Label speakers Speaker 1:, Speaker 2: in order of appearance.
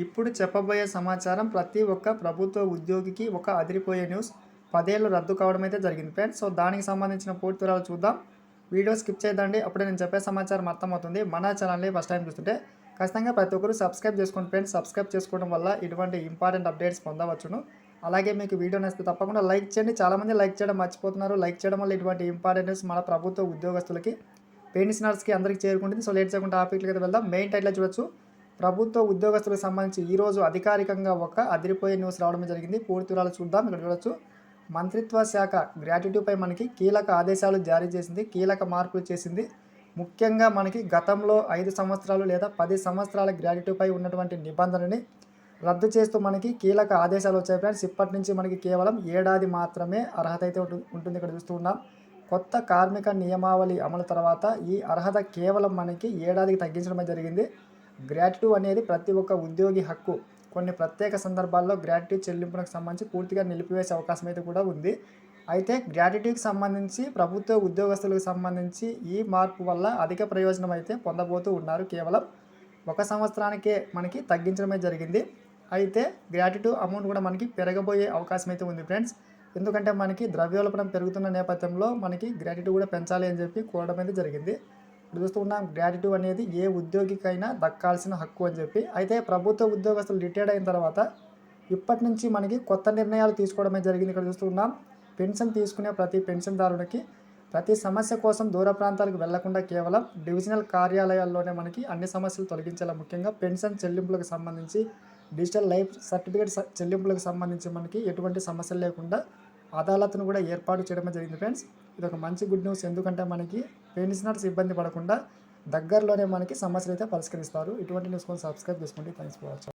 Speaker 1: ఇప్పుడు చెప్పబోయే సమాచారం ప్రతి ఒక్క ప్రభుత్వ ఉద్యోగికి ఒక అదిరిపోయే న్యూస్. పదేళ్ళు రద్దు కావడం అయితే జరిగింది ఫ్రెండ్స్. సో దానికి సంబంధించిన పూర్తి వివరాలు చూద్దాం. వీడియో స్కిప్ చేయదండి అప్పుడే నేను చెప్పే సమాచారం అర్థమవుతుంది. మన ఛానల్ని ఫస్ట్ టైం చూస్తుంటే ఖచ్చితంగా ప్రతి ఒక్కరు సబ్స్క్రైబ్ చేసుకోండి ఫ్రెండ్స్. సబ్స్క్రైబ్ చేసుకోవడం వల్ల ఇటువంటి ఇంపార్టెంట్ అప్డేట్స్ పొందవచ్చును. అలాగే మీకు వీడియో నచ్చితే తప్పకుండా లైక్ చేయండి. చాలామంది లైక్ చేయడం మర్చిపోతున్నారు. లైక్ చేయడం వల్ల ఇటువంటి ఇంపార్టెంట్ న్యూస్ మన ప్రభుత్వ ఉద్యోగస్తులకి పెన్షనర్స్కి అందరికీ చేరుకుంటుంది. సో లేట్ చేయకుండా టాపిక్లకి వెళ్దాం. మెయిన్ టైట్లో చూడొచ్చు. ప్రభుత్వ ఉద్యోగస్తులకు సంబంధించి ఈరోజు అధికారికంగా ఒక అదిరిపోయే న్యూస్ రావడం జరిగింది. పూర్తి వివరాలు చూద్దాం. ఇక్కడ చూడొచ్చు. మంత్రిత్వ శాఖ గ్రాట్యుటీపై మనకి కీలక ఆదేశాలు జారీ చేసింది. కీలక మార్పులు చేసింది. ముఖ్యంగా మనకి గతంలో ఐదు సంవత్సరాలు లేదా పది సంవత్సరాల గ్రాట్యుటీపై ఉన్నటువంటి నిబంధనని రద్దు చేస్తూ మనకి కీలక ఆదేశాలు వచ్చాయి ఫ్రెండ్స్. ఇప్పటి నుంచి మనకి కేవలం ఏడాది మాత్రమే అర్హత అయితే ఉంటుంది ఇక్కడ చూస్తూ ఉన్నాం. కొత్త కార్మిక నియమావళి అమలు తర్వాత ఈ అర్హత కేవలం మనకి ఏడాదికి తగ్గించడమే జరిగింది. గ్రాట్యూ అనేది ప్రతి ఒక్క ఉద్యోగి హక్కు. కొన్ని ప్రత్యేక సందర్భాల్లో గ్రాట్యూ చెల్లింపులకు సంబంధించి పూర్తిగా నిలిపివేసే అవకాశం అయితే కూడా ఉంది. అయితే గ్రాట్యుటీకి సంబంధించి ప్రభుత్వ ఉద్యోగస్తులకు సంబంధించి ఈ మార్పు వల్ల అధిక ప్రయోజనం అయితే పొందబోతూ ఉన్నారు కేవలం. ఒక సంవత్సరానికే మనకి తగ్గించడమే జరిగింది. అయితే గ్రాట్యుటీ అమౌంట్ కూడా మనకి పెరగబోయే అవకాశం అయితే ఉంది ఫ్రెండ్స్. ఎందుకంటే మనకి ద్రవ్యోల్బణం పెరుగుతున్న నేపథ్యంలో మనకి గ్రాట్యుటీ కూడా పెంచాలి అని చెప్పి కోరడం అయితే జరిగింది. ఇప్పుడు చూస్తున్నాం ఉన్నాం అనేది ఏ ఉద్యోగికైనా దక్కాల్సిన హక్కు అని చెప్పి. అయితే ప్రభుత్వ ఉద్యోగస్తులు రిటైర్డ్ అయిన తర్వాత ఇప్పటి నుంచి మనకి కొత్త నిర్ణయాలు తీసుకోవడమే జరిగింది. ఇక్కడ చూస్తున్నాం. పెన్షన్ తీసుకునే ప్రతి పెన్షన్దారునికి ప్రతి సమస్య కోసం దూర ప్రాంతాలకు వెళ్ళకుండా కేవలం డివిజనల్ కార్యాలయాల్లోనే మనకి అన్ని సమస్యలు తొలగించేలా ముఖ్యంగా పెన్షన్ చెల్లింపులకు సంబంధించి డిజిటల్ లైఫ్ సర్టిఫికేట్ చెల్లింపులకు సంబంధించి మనకి ఎటువంటి సమస్యలు లేకుండా అదాలత్ను కూడా ఏర్పాటు చేయడమే జరిగింది ఫ్రెండ్స్. ఇది ఒక మంచి గుడ్ న్యూస్. ఎందుకంటే మనకి పెన్షనర్స్ ఇబ్బంది పడకుండా దగ్గరలోనే మనకి సమస్యలు అయితే పరిష్కరిస్తారు. ఇటువంటి న్యూస్ కోసం సబ్స్క్రైబ్ చేసుకోండి. Thanks for watching.